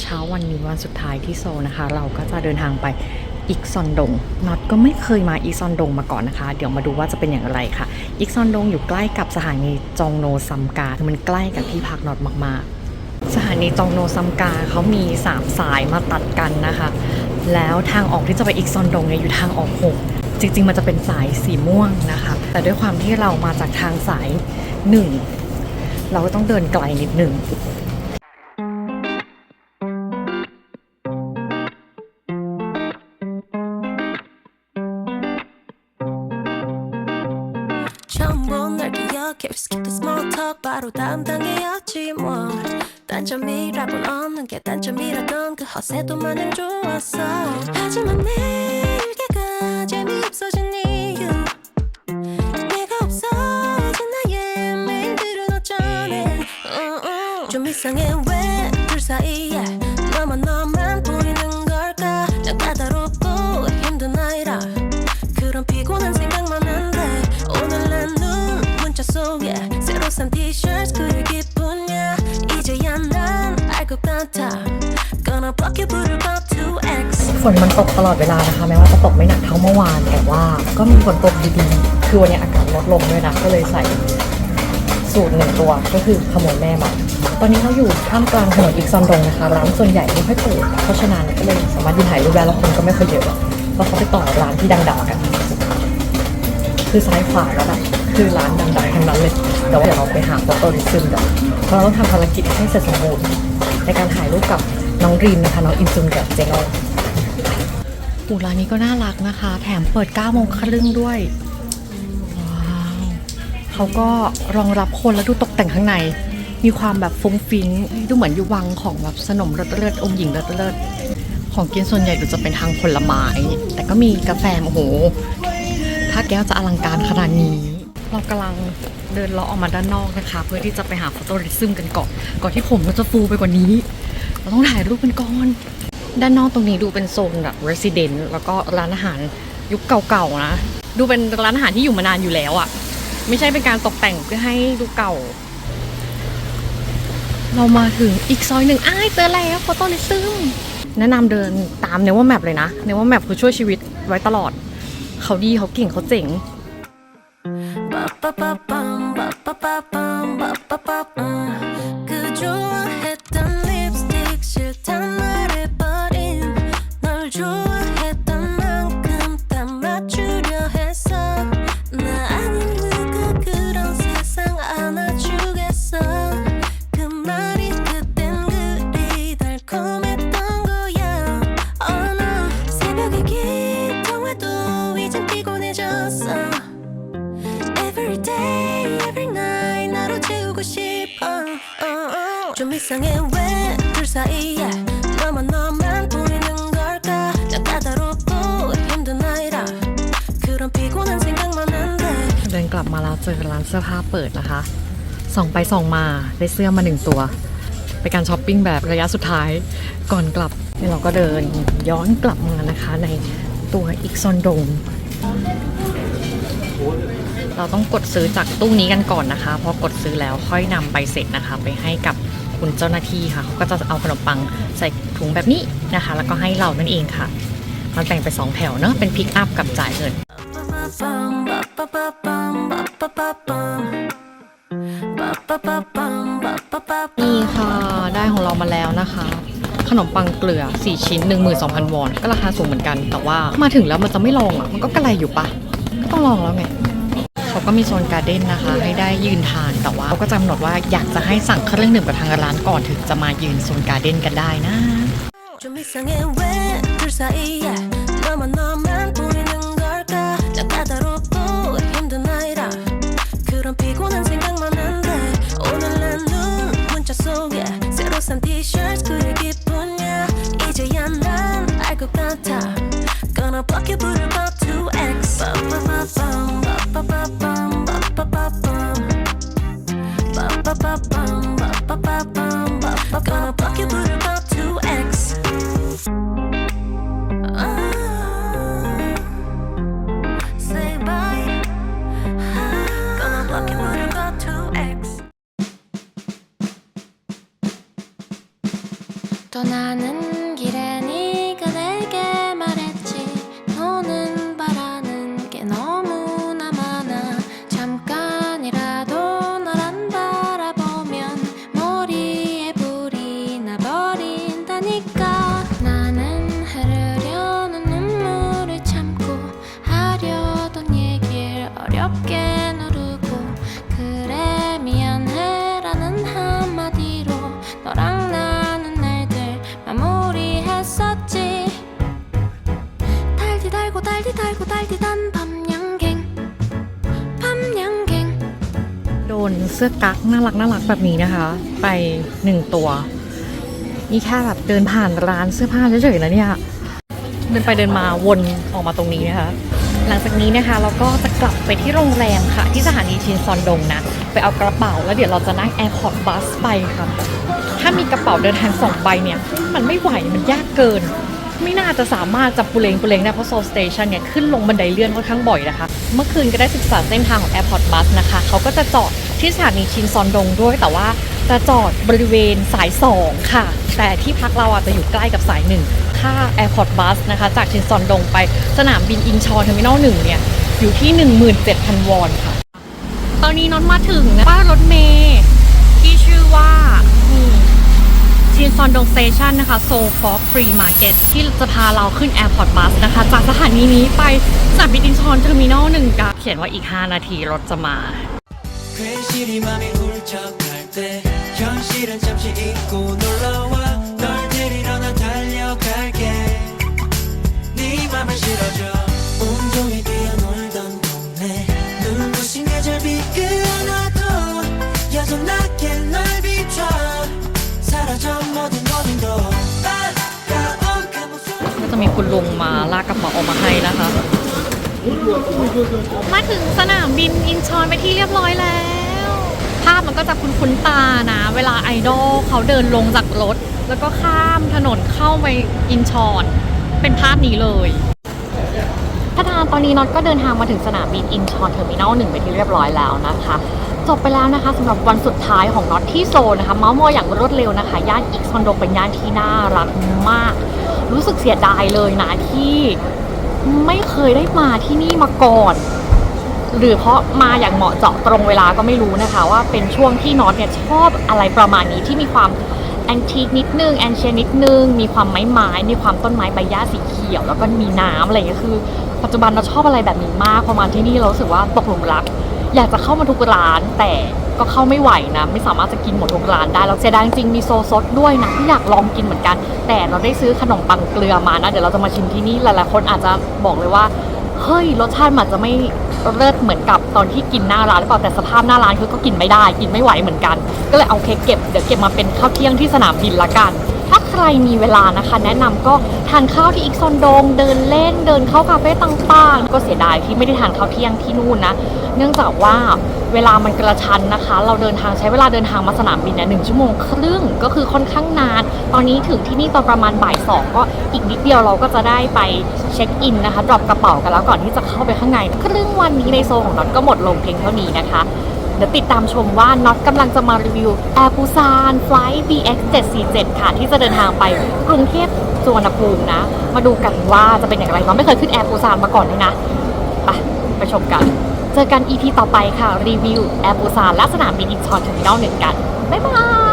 เช้าวันนี้วันสุดท้ายที่โซนะคะ เราก็จะเดินทางไปอิกซอนดงน็อตก็ไม่เคยมาอิกซอนดงมาก่อนนะคะ เดี๋ยวมาดูว่าจะเป็นอย่างไรค่ะ อิกซอนดงอยู่ใกล้กับสถานีจองโนซัมกาคือมันใกล้กับที่พักน็อตมากๆ สถานีจองโนซัมกาเขามี 3 สายมาตัดกันนะคะ แล้วทางออกที่จะไปอิกซอนดงเนี่ยอยู่ทางออกหกจริง ๆ มันจะเป็นสายสีม่วงนะคะ แต่ด้วยความที่เรามาจากทางสายหนึ่งเราก็ต้องเดินไกลนิดหนึ่ง 널 기억해 Skip the small talk 바로 다음 단계였지 뭐. 단점이라곤 없는 게 단점이라던 그 허세도 마냥 좋았어. 하지만 내 일기가 재미없어진 이유. 내가 없어진 나의 메일들은 어쩌네. 어, 어. 좀 이상해. 왜 둘 사이에 ฝนมันตกตลอดเวลานะคะ แม้ว่าจะตกไม่หนักเท่าเมื่อวาน แต่ว่าก็มีฝนตกดีๆคือวันนี้อากาศลดลงด้วยนะก็เลยใส่สูตรหนึ่งตัวก็คือขโมยแม่มาตอนนี้เราอยู่ท่ามกลางถนนอีกซอนดงนะคะร้านส่วนใหญ่ไม่ค่อยเปิดเพราะฉะนั้นก็เลยสามารถยืนถ่ายรูปได้แล้วคนก็ไม่ค่อยเยอะเพราะเขาไปต่อร้านที่ดังๆกัน คือซ้ายขวาแล้วแบบคือร้านดังๆทั้งนั้นเลยแต่ว่าเดี๋ยวเราไปหาโฟโต้ริซึมกันเพราะเราต้องทำภารกิจให้เสร็จสมบูรณ์ในการถ่ายรูปกับน้องรีนนะคะน้องอินซุนกับเจโน อูร้านนี้ก็น่ารักนะคะ แถมเปิด9โมงครึ่งด้วย ว้าวเขาก็รองรับคนแล้วดูตกแต่งข้างใน มีความแบบฟุ้งฟิ้งดูเหมือนอยู่วังของแบบสนมเลิศเลิศองค์หญิงเลิศเลิศของกินส่วนใหญ่ดูจะเป็นทางผลไม้ แต่ก็มีกาแฟโอ้โห ถ้าแก้วจะอลังการขนาดนี้ เรากำลังเดินเลาะออกมาด้านนอกนะคะ เพื่อที่จะไปหาโฟโต้ริซึมกันก่อน ก่อนที่ผมมันจะฟูไปกว่านี้ เราต้องถ่ายรูปกันก่อน ด้านนอกตรงนี้ดูเป็นโซนแบบ resident แล้วก็ร้านอาหารยุคเก่าๆนะ ดูเป็นร้านอาหารที่อยู่มานานอยู่แล้วอะไม่ใช่เป็นการตกแต่งเพื่อให้ดูเก่า เรามาถึงอีกซอยหนึ่งอ้ายเจอแล้วโฟโต้ลิซึมแนะนำเดินตามเนว่าแมปเลยนะเนว่าแมปคือช่วยชีวิตไว้ตลอด เขาดีเขาเก่งเขาเจ๋ง 빠빠빠빰 빠빠빠빰 빠빠빠빰 그 좋아했던 립스틱 싫단 말 ลับมาแล้วเจอร้านเสื้อผ้าเปิดนะคะ ส่องไปส่องมาได้เสื้อมาหนึ่งตัว ไปการช้อปปิ้งแบบระยะสุดท้ายก่อนกลับนี่เราก็เดินย้อนกลับมานะคะในตัวอีกซอนดงเราต้องกดซื้อจากตู้นี้กันก่อนนะคะ พอกดซื้อแล้วค่อยนำใบเสร็จนะคะ ไปให้กับคุณเจ้าหน้าที่ค่ะเขาก็จะเอาขนมปังใส่ถุงแบบนี้นะคะ แล้วก็ให้เรานั่นเองค่ะ มันแบ่งไปสองแถวเนอะเป็นพิกอัพกับจ่ายเงิน ba ba bum ba ba ba bum ba ba ba bum ba ba ba นี่ค่ะได้ของเรามาแล้วนะคะ ขนมปังเกลือ 4 ชิ้น 12,000 วอน ก็ราคาสูงเหมือนกัน แต่ว่ามาถึงแล้วมันจะไม่ลองอะ มันก็กระไรอยู่ปะก็ต้องลองแล้วไงเขาก็มีโซนการ์เด้นนะคะ ให้ได้ยืนทานแต่ว่าเขาก็จกำหนดว่าอยากจะให้สั่งเครื่องดื่มกับทางร้านก่อนถึงจะมายืนโซนการ์เด้นกันได้นะ 그런 피곤한 생각만 한데 오늘 난눈 문자 속에 새로 산 티셔츠 그릴 기분이야 이제야 난 알 것 같아 Gonna block you 부를 법 2X 빠빠빠빰 빠빠빠빰 빠빠빠빰 빠빠빠빰 빠빠빠빰 빠빠빠 Gonna block you 부를 떠나는 달디 달고 달디 달고 달디 단 밤양갱 밤양갱 โดนเสื้อกั๊กน่ารักน่ารักแบบนี้นะคะ ไปหนึ่งตัว นี่แค่แบบเดินผ่านร้านเสื้อผ้าเฉยๆนะเนี่ย เดินไปเดินมาวนออกมาตรงนี้นะคะ หลังจากนี้นะคะเราก็จะกลับไปที่โรงแรมค่ะ ที่สถานีชินซอนดงนะ ไปเอากระเป๋าแล้วเดี๋ยวเราจะนั่งแอร์พอร์ตบัสไปค่ะ ถ้ามีกระเป๋าเดินทางสองใบเนี่ย มันไม่ไหวมันยากเกิน ไม่น่าจะสามารถจับปุเรงปุเรงได้เพราะโซลสเตชันเนี่ยขึ้นลงบันไดเลื่อนค่อนข้างบ่อยนะคะ เมื่อคืนก็ได้ศึกษาเส้นทางของ Airport Bus นะคะเขาก็จะจอดที่สถานีชินซอนดงด้วยแต่ว่าจะจอดบริเวณสาย 2 ค่ะ แต่ที่พักเราอาจจะอยู่ใกล้กับสาย 1 ค่า Airport Bus นะคะ จากชินซอนดงไปสนามบินอินชอนเทอร์มินอล1เนี่ย อยู่ที่ 17,000 วอนค่ะ ตอนนี้น็อตมาถึงนะป้ารถเมย์ที่ชื่อว่านี่ ชินซอนดงสเตชันนะคะโซฟอร์ฟรีมาร์เก็ตที่จะพาเราขึ้นแอร์พอร์ตบัสนะคะ จากสถานีนี้ไปสนามบินอินชอนเทอร์มินอลหนึ่งกะเขียนว่าอีก 5 นาทีรถจะมา 괜시리 맘이 훌쩍할 때 현실은 잠시 잊고 มีคุณลุงมาลากกระเป๋าออกมาให้นะคะ มาถึงสนามบินอินชอนไปที่เรียบร้อยแล้ว ภาพมันก็จะคุ้นๆตานะ เวลาไอดอลเขาเดินลงจากรถ แล้วก็ข้ามถนนเข้าไปอินชอนเป็นภาพนี้เลยท่านทานตอนนี้น็อตก็เดินทางมาถึงสนามบินอินชอนเทอร์มินอลหนึ่งไปนที่เรียบร้อยแล้วนะคะจบไปแล้วนะคะสำหรับวันสุดท้ายของน็อตที่โซลนะคะเมาส์มอยอย่างรวดเร็วนะคะ ย่านอิกซอนโดเป็นย่านที่น่ารักมาก รู้สึกเสียดายเลยนะที่ไม่เคยได้มาที่นี่มาก่อน หรือเพราะมาอย่างเหมาะเจาะตรงเวลาก็ไม่รู้นะคะ ว่าเป็นช่วงที่น็อตเนี่ยชอบอะไรประมาณนี้ที่มีความแอนทีคนิดนึงแอนเชนิดนึง มีความไม้ไม้มีความต้นไม้ใบหญ้าสีเขียว แล้วก็มีน้ำอะไรเงี้ยคือ ปัจจุบันเราชอบอะไรแบบนี้มากพอมาที่นี่เราสึกว่าตกหลุมรัก อยากจะเข้ามาทุกร้าน แต่ก็เข้าไม่ไหวนะ ไม่สามารถจะกินหมดทุกร้านได้เราเสียดายจริงมีโซซดด้วยนะที่อยากลองกินเหมือนกัน แต่เราได้ซื้อขนมปังเกลือมานะเดี๋ยวเราจะมาชิมที่นี่หลายๆคนอาจจะบอกเลยว่าเฮ้ยรสชาติมันจะไม่เลิศเหมือนกับตอนที่กินหน้าร้านหรือเปล่าแต่สภาพหน้าร้านคือก็กินไม่ได้ กินไม่ไหวเหมือนกัน ก็เลยเอาเค้กเก็บเดี๋ยวเก็บมาเป็นข้าวเที่ยงที่สนามบินละกัน รมีเวลานะคะ แนะนำก็ทานข้าวที่อีกซอนโดง เดินเล่นเดินเข้าคาเฟ่ต่างๆ ก็เสียดายที่ไม่ได้ทานข้าวเที่ยงที่นู่นนะ เนื่องจากว่าเวลามันกระชันนะคะ เราเดินทางใช้เวลาเดินทางมาสนามบินเนี่ยหนึ่งชั่วโมงครึ่งก็คือค่อนข้างนาน ตอนนี้ถึงที่นี่ตอนประมาณบ่ายสองก็อีกนิดเดียวเราก็จะได้ไปเช็คอินนะคะดรอปกระเป๋ากันแล้วก่อนที่จะเข้าไปข้างในครึ่งวันนี้ในโซของน็อตก็หมดลงเพียงเท่านี้นะคะ เดี๋ยวติดตามชมว่าน็อตกำลังจะมารีวิวแอร์ปูซานไฟล์ BX 747ค่ะที่จะเดินทางไปกรุงเทพสุวรรณภูมินะ มาดูกันว่าจะเป็นอย่างไรน็อตไม่เคยขึ้นแอร์ปูซานมาก่อนเลยนะไปไปชมกัน เจอกัน EP ต่อไปค่ะรีวิวแอร์ปูซานและสนามบินอินชอนเทอร์มินอลหนึ่งกันบ๊ายบาย